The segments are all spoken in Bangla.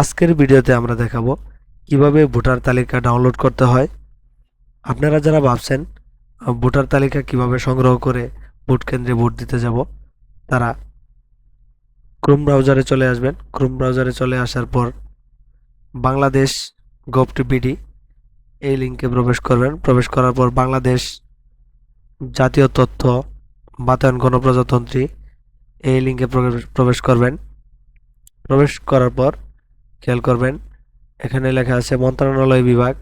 আজকের ভিডিওতে আমরা দেখাবো কীভাবে ভোটার তালিকা ডাউনলোড করতে হয়। আপনারা যারা ভাবছেন ভোটার তালিকা কীভাবে সংগ্রহ করে ভোট কেন্দ্রে ভোট দিতে যাব, তারা ক্রোম ব্রাউজারে চলে আসবেন। ক্রোম ব্রাউজারে চলে আসার পর বাংলাদেশ গভটিপিডি, এই লিঙ্কে প্রবেশ করবেন। প্রবেশ করার পর বাংলাদেশ জাতীয় তথ্য বাতায়ন গণপ্রজাতন্ত্রী, এই লিঙ্কে প্রবেশ করবেন। প্রবেশ করার পর খেয়াল করবেন, এখানে লেখা আছে মন্ত্রণালয় বিভাগ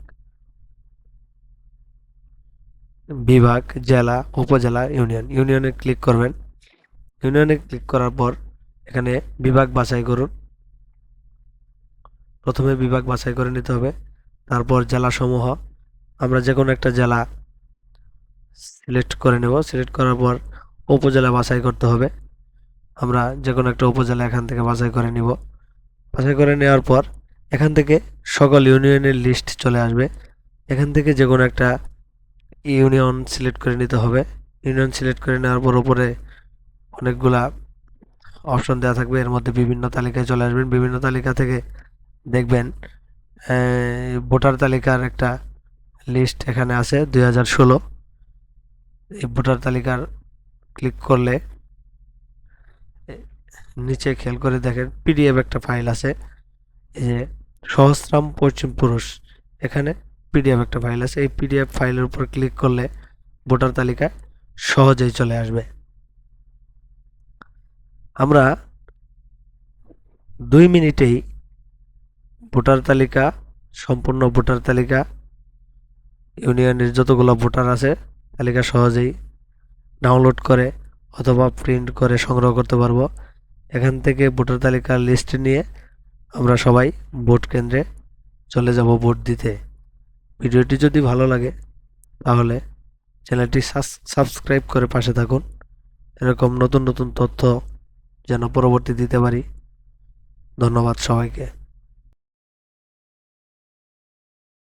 বিভাগ, জেলা, উপজেলা, ইউনিয়ন। ইউনিয়নে ক্লিক করবেন। ইউনিয়নে ক্লিক করার পর এখানে বিভাগ বাছাই করুন। প্রথমে বিভাগ বাছাই করে নিতে হবে, তারপর জেলাসমূহ। আমরা যে কোনো একটা জেলা সিলেক্ট করে নেব। সিলেক্ট করার পর উপজেলা বাছাই করতে হবে। আমরা যে কোনো একটা উপজেলা এখান থেকে বাছাই করে নিব। বাছাই করে নেওয়ার পর এখান থেকে সকল ইউনিয়নের লিস্ট চলে আসবে। এখান থেকে যে কোনো একটা ইউনিয়ন সিলেক্ট করে নিতে হবে। ইউনিয়ন সিলেক্ট করে নেওয়ার পর উপরে অনেকগুলা অপশন দেওয়া থাকবে। এর মধ্যে বিভিন্ন তালিকায় চলে আসবেন। বিভিন্ন তালিকা থেকে দেখবেন ভোটার তালিকার একটা লিস্ট এখানে আছে দুই হাজার ষোলো। এই ভোটার তালিকার ক্লিক করলে নিচে খেয়াল করে দেখেন পিডিএফ একটা ফাইল আছে, এই যে সহস্রাম পশ্চিম পুরুষ, এখানে পিডিএফ একটা ফাইল আছে, এই পিডিএফ ফাইলের উপর ক্লিক করলে ভোটার তালিকায় সহজেই চলে আসবে। আমরা দুই মিনিটেই ভোটার তালিকা, সম্পূর্ণ ভোটার তালিকা, ইউনিয়নের যতগুলো ভোটার আছে, তালিকা সহজেই ডাউনলোড করে অথবা প্রিন্ট করে সংগ্রহ করতে পারব। এখান থেকে ভোটার তালিকার লিস্ট নিয়ে আমরা সবাই ভোট কেন্দ্রে চলে যাব ভোট দিতে। ভিডিওটি যদি ভালো লাগে, তাহলে চ্যানেলটি সাবস্ক্রাইব করে পাশে থাকুন। এরকম নতুন নতুন তথ্য যেন পরবর্তী দিতে পারি। ধন্যবাদ সবাইকে।